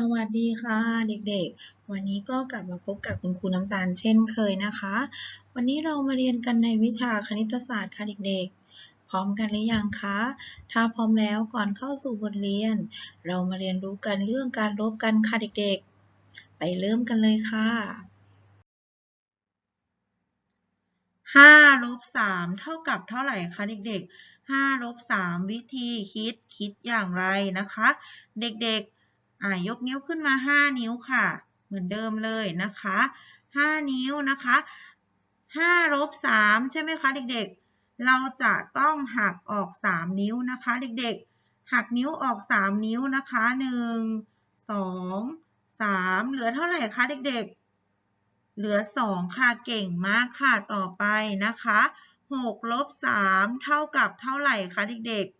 สวัสดีค่ะเด็กๆ วันนี้ก็กลับมาพบกับคุณครูน้ำตาลเช่นเคยนะคะ วันนี้เรามาเรียนกันในวิชาคณิตศาสตร์ค่ะเด็กๆ พร้อมกันหรือยังคะ ถ้าพร้อมแล้วก่อนเข้าสู่บทเรียน เรามาเรียนรู้กันเรื่องการลบกันค่ะเด็กๆ ไปเริ่มกันเลยค่ะห้าลบสามเท่ากับเท่าไหร่คะเด็กๆห้าลบสามวิธีคิดคิดอย่างไรนะคะ เด็กๆ อ่ายกนิ้วขึ้นมาห้านิ้วค่ะ เหมือนเดิมเลยนะคะห้านิ้วนะคะห้าลบสามใช่ไหมคะเด็กๆ เราจะต้องหักออกสามนิ้วนะคะ เด็กๆ หักนิ้วออกสามนิ้วนะคะหนึ่งสองสามเหลือเท่าไหร่คะเด็กๆ เหลือสองค่ะเก่งมากค่ะต่อไปนะคะหกลบสามเท่ากับเท่าไหร่คะเด็กๆ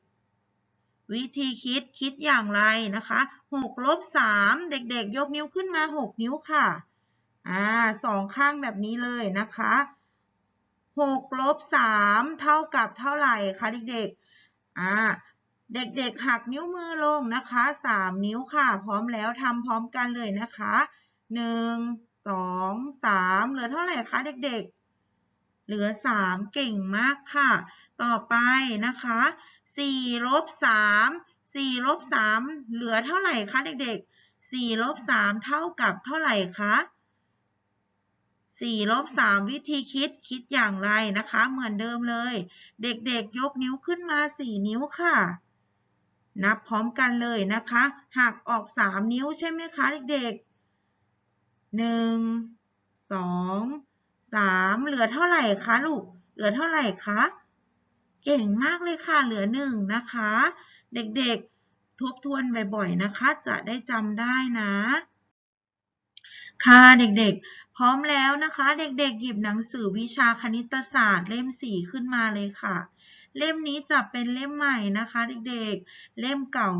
วิธีคิดคิดอย่างไรนะคะหกลบสามเด็กๆ ยกนิ้วขึ้นมาหกนิ้วค่ะอ่าสองข้างแบบนี้เลยนะคะหกลบสามเท่ากับเท่าไหร่คะเด็กๆอ่าเด็กๆ หักนิ้วมือลงนะคะสามนิ้วค่ะ พร้อมแล้วทำพร้อมกันเลยนะคะหนึ่งสองสามเหลือเท่าไหร่คะเด็กๆ เหลือสามเก่งมากค่ะ ต่อไปนะคะสี่ลบสามสี่ลบสามเหลือเท่าไหร่คะเด็กๆสี่ลบสามเท่ากับเท่าไหร่คะสี่ลบสามวิธีคิดคิดอย่างไรนะคะ เหมือนเดิมเลย เด็กๆ ยกนิ้วขึ้นมาสี่นิ้วค่ะ นับพร้อมกันเลยนะคะ หักออกสามนิ้วใช่ไหมคะเด็กๆหนึ่ง สามเหลือเท่าไหร่คะลูก เหลือเท่าไหร่คะ เก่งมากเลยค่ะ เหลือหนึ่งนะคะ เด็กๆ ทบทวนบ่อยๆ นะคะ จะได้จำได้นะ ค่ะเด็กๆ พร้อมแล้วนะคะ เด็กๆ หยิบหนังสือวิชาคณิตศาสตร์เล่มสี่ขึ้นมาเลยค่ะ เล่มนี้จะเป็นเล่มใหม่นะคะ เด็กๆ เล่มเก่า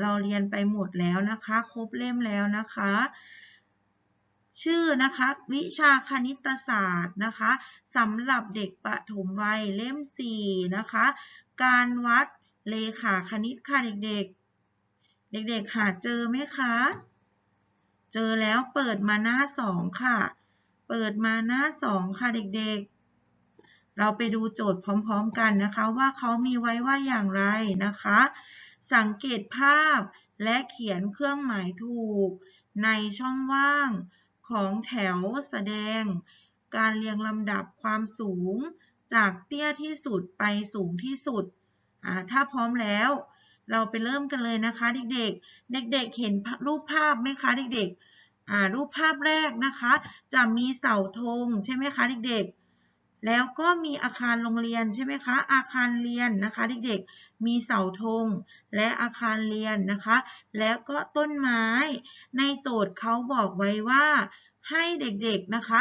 เราเรียนไปหมดแล้วนะคะ ครบเล่มแล้วนะคะ ชื่อนะคะวิชาคณิตศาสตร์นะคะสำหรับเด็กปฐมวัยเล่ม 4 นะคะ การวัดเลขาคณิตค่ะเด็กๆ เด็กๆหาเจอไหมคะ เจอแล้วเปิดมาหน้า 2 ค่ะ เปิดมาหน้า 2 ค่ะเด็กๆ เราไปดูโจทย์พร้อมๆกันนะคะว่าเขามีไว้ว่าอย่างไรนะคะ สังเกตภาพและเขียนเครื่องหมายถูก ในช่องว่าง ของแถวแสดง การเรียงลำดับความสูงจากเตี้ยที่สุดไปสูงที่สุด ถ้าพร้อมแล้ว เราไปเริ่มกันเลยนะคะ เด็กๆ เด็กๆ เห็นรูปภาพไหมคะเด็กๆรูปภาพแรกนะคะ จะมีเสาธงใช่ไหมคะเด็กๆ แล้วก็มีอาคารโรงเรียนใช่ไหมคะ อาคารเรียนนะคะเด็กๆ มีเสาธงและอาคารเรียนนะคะ แล้วก็ต้นไม้ ในโจทย์เขาบอกไว้ว่าให้เด็กๆนะคะ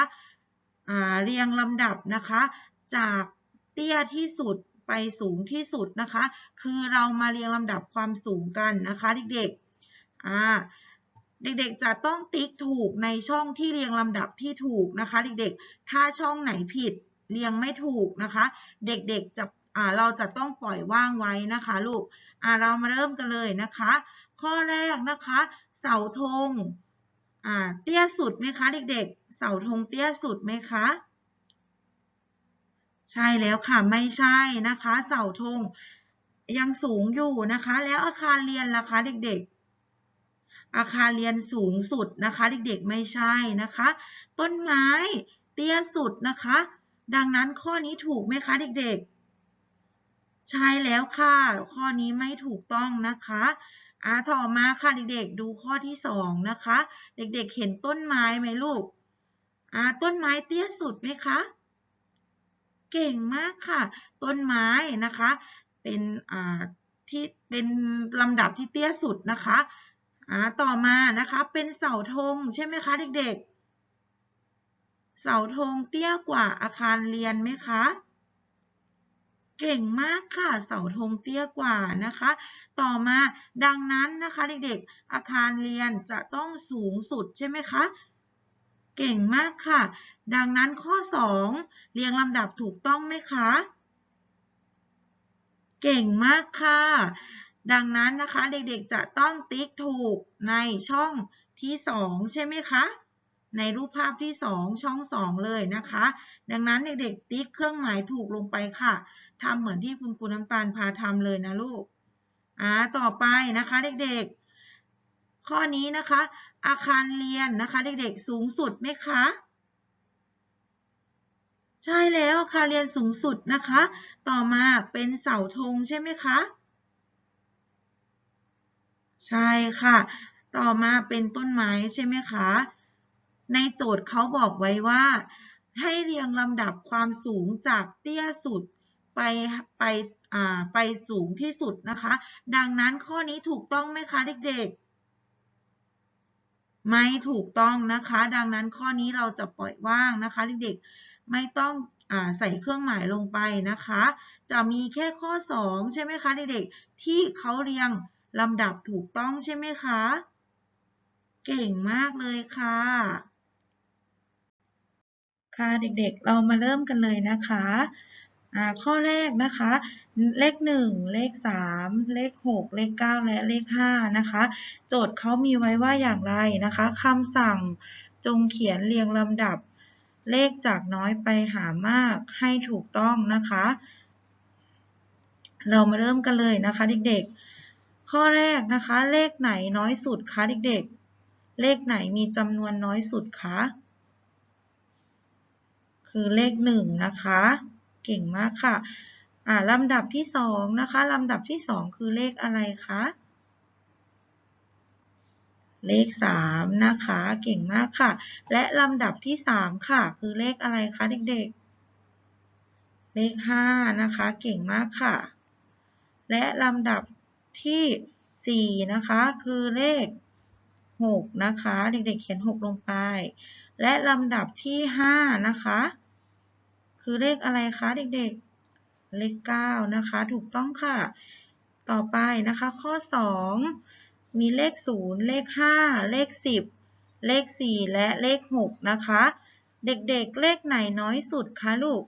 เรียงลำดับนะคะ จากเตี้ยที่สุดไปสูงที่สุดนะคะ คือเรามาเรียงลำดับความสูงกันนะคะเด็กๆเด็กๆ จะต้องติ๊กถูกในช่องที่เรียงลำดับที่ถูกนะคะ เด็กๆ ถ้าช่องไหนผิด เรียงไม่ถูกนะคะ เด็กๆจะเราจะต้องปล่อยว่างไว้นะคะลูกเรามาเริ่มกันเลยนะคะ ข้อแรกนะคะ เสาธงเตี้ยสุดไหมคะเด็กๆ เสาธงเตี้ยสุดไหมคะใช่แล้วค่ะไม่ใช่นะคะ เสาธงยังสูงอยู่นะคะ แล้วอาคารเรียนล่ะคะเด็กๆ อาคารเรียนสูงสุดนะคะ เด็กๆไม่ใช่นะคะ ต้นไม้เตี้ยสุดนะคะ ดังนั้นข้อนี้ถูกไหมคะเด็กๆ ใช่แล้วค่ะ ข้อนี้ไม่ถูกต้องนะคะอ่าต่อมาค่ะเด็กๆ ดูข้อที่สองนะคะ เด็กๆ เห็นต้นไม้ไหมลูกอ่าต้นไม้เตี้ยสุดไหมคะ เก่งมากค่ะ ต้นไม้นะคะ เป็นอ่าที่เป็นลำดับที่เตี้ยสุดนะคะอ่าต่อมานะคะ เป็นเสาธงใช่ไหมคะเด็กๆ เสาธงเตี้ยกว่าอาคารเรียนไหมคะ เก่งมากค่ะ เสาธงเตี้ยกว่านะคะ ต่อมาดังนั้นนะคะเด็กๆ อาคารเรียนจะต้องสูงสุดใช่ไหมคะ เก่งมากค่ะ ดังนั้นข้อ 2 เรียงลำดับถูกต้องไหมคะ เก่งมากค่ะ ดังนั้นนะคะเด็กๆจะต้องติ๊กถูกในช่องที่ 2 ใช่ไหมคะ ในรูปภาพที่ 2 ช่อง 2 เลยนะคะ ดังนั้นเด็กๆติ๊กเครื่องหมายถูกลงไปค่ะทำเหมือนที่คุณครูน้ำตาลพาทำเลยนะลูกอ่าต่อไปนะคะเด็กๆ ข้อนี้นะคะ อาคารเรียนนะคะเด็กๆสูงสุดไหมคะใช่แล้วอาคารเรียนสูงสุดนะคะ ต่อมาเป็นเสาธงใช่ไหมคะใช่ค่ะ ต่อมาเป็นต้นไม้ใช่ไหมคะ ในโจทย์เขาบอกไว้ว่า ให้เรียงลำดับความสูงจากเตี้ยสุดไปไปไปสูงที่สุดนะคะ ดังนั้นข้อนี้ถูกต้องไหมคะเด็กๆ ไม่ถูกต้องนะคะ ดังนั้นข้อนี้เราจะปล่อยว่างนะคะเด็กๆ ไม่ต้องใส่เครื่องหมายลงไปนะคะ จะมีแค่ข้อ 2 ใช่ไหมคะเด็กๆ ที่เขาเรียงลำดับถูกต้องใช่ไหมคะ เก่งมากเลยค่ะ ค่ะ เด็กๆ เรามาเริ่มกันเลยนะคะข้อแรกนะคะ เลข 1 เลข 3 เลข 6 เลข 9 และเลข 5 นะคะ โจทย์เขามีไว้ว่าอย่างไรนะคะคำสั่งจงเขียนเรียงลำดับ เลขจากน้อยไปหามากให้ถูกต้องนะคะ เรามาเริ่มกันเลยนะคะเด็กๆ ข้อแรกนะคะ เลขไหนน้อยสุดคะเด็กๆ เลขไหนมีจำนวนน้อยสุดคะ คือเลข1นะคะ เก่งมากค่ะ อ่าลำดับที่สองนะคะลำดับที่สองคือเลขอะไรคะเลขสามนะคะ เก่งมากค่ะ และลำดับที่สามค่ะ คือเลขอะไรคะเด็กๆ เลขห้านะคะ เก่งมากค่ะ และลำดับที่สี่นะคะ คือเลขหกนะคะ เด็กๆ เขียนหกลงไป และลำดับที่ห้านะคะ คือเลขอะไรคะเด็กๆ เลข 9 นะคะ ถูกต้องค่ะ ต่อไปนะคะ ข้อ 2 มีเลข 0 เลข 5 เลข 10 เลข 4 และเลข 6 นะคะ เด็กๆ เลขไหนน้อยสุดคะลูก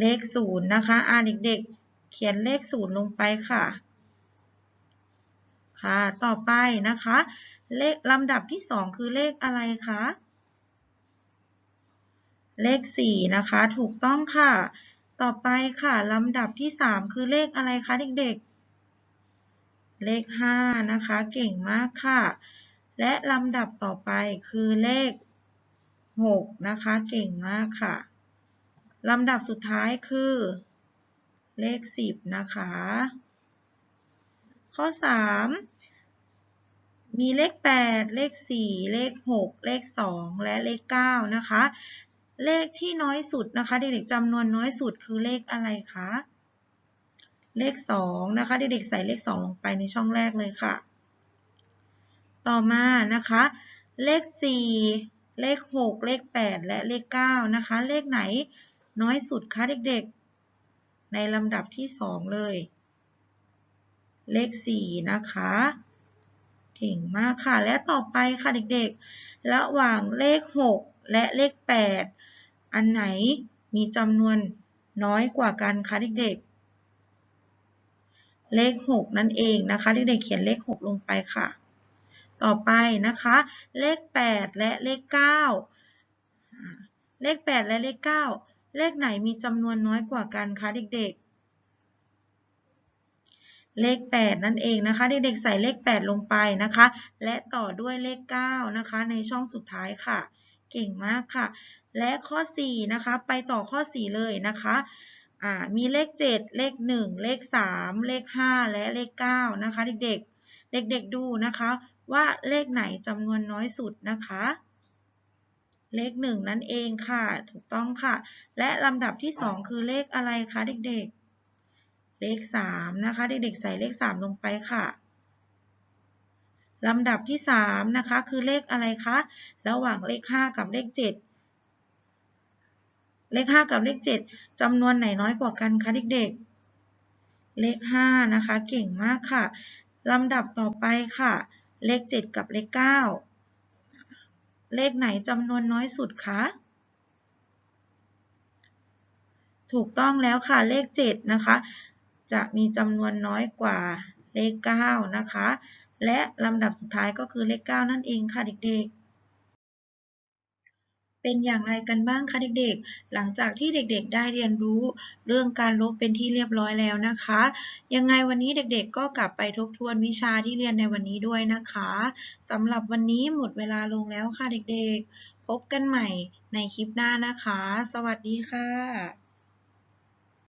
เลข 0 นะคะ อ่าเด็กๆ เขียนเลข 0 ลงไปค่ะ ค่ะ ต่อไปนะคะ เลขลำดับที่ 2 คือเลขอะไรคะ เลข 4 นะคะ ถูกต้องค่ะ ต่อไปค่ะ ลำดับที่ 3 คือเลขอะไรคะเด็กๆ เลข 5 นะคะ เก่งมากค่ะ และลำดับต่อไปคือเลข 6 นะคะ เก่งมากค่ะ ลำดับสุดท้ายคือ เลข 10 นะคะ ข้อ 3 มีเลข 8 เลข 4 เลข 6 เลข 2 และเลข 9 นะคะ เลขที่น้อยสุดนะคะ เด็กๆจำนวนน้อยสุดคือเลขอะไรคะ เลข 2 นะคะ เด็กๆใส่เลข 2 ลงไปในช่องแรกเลยค่ะ ต่อมานะคะ เลข 4 เลข 6 เลข 8 และเลข 9 นะคะ เลขไหนน้อยสุดคะเด็กๆ ในลำดับที่ 2 เลย เลข 4 นะคะ เก่งมากค่ะ และต่อไปค่ะเด็กๆ ระหว่างเลข 6 และเลข 8 อันไหนมีจำนวนน้อยกว่ากันคะเด็กๆ เลข 6 นั่นเองนะคะ เด็กๆ เขียนเลข 6 ลงไปค่ะ ต่อไปนะคะ เลข 8 และเลข 9 เลข 8 และเลข 9 เลขไหนมีจำนวนน้อยกว่ากันคะเด็กๆ เลข 8 นั่นเองนะคะ เด็กๆใส่เลข 8 ลงไปนะคะ และต่อด้วยเลข 9 นะคะ ในช่องสุดท้ายค่ะ เก่งมากค่ะ และข้อ 4 นะคะ ไปต่อข้อ 4 เลยนะคะมีเลข 7 เลข 1 เลข 3 เลข 5 และเลข 9 นะคะ เด็กๆ เด็กๆดูนะคะ ว่าเลขไหนจำนวนน้อยสุดนะคะ เลข 1 นั่นเองค่ะ ถูกต้องค่ะ และลำดับที่ 2 คือเลขอะไรคะเด็กๆ เลข3นะคะเด็กๆใส่เลข 3 ลงไปค่ะลำดับที่3นะคะคือเลขอะไรคะระหว่างเลข 5 กับเลข 7 เลข 5 กับเลข 7จำนวนไหนน้อยกว่ากันคะเด็กๆ เลข 5 นะคะ เก่งมากค่ะลำดับต่อไปค่ะ เลข 7 กับเลข 9 เลขไหนจำนวนน้อยสุดคะถูกต้องแล้วค่ะเลข 7 นะคะ จะมีจำนวนน้อยกว่าเลข 9 นะคะ และลำดับสุดท้ายก็คือเลข 9 นั่นเองค่ะเด็กๆ เป็นอย่างไรกันบ้างคะเด็กๆ หลังจากที่เด็กๆ ได้เรียนรู้เรื่องการลบเป็นที่เรียบร้อยแล้วนะคะ ยังไงวันนี้เด็กๆ ก็กลับไปทบทวนวิชาที่เรียนในวันนี้ด้วยนะคะสำหรับวันนี้หมดเวลาลงแล้วค่ะเด็กๆ พบกันใหม่ในคลิปหน้านะคะ สวัสดีค่ะ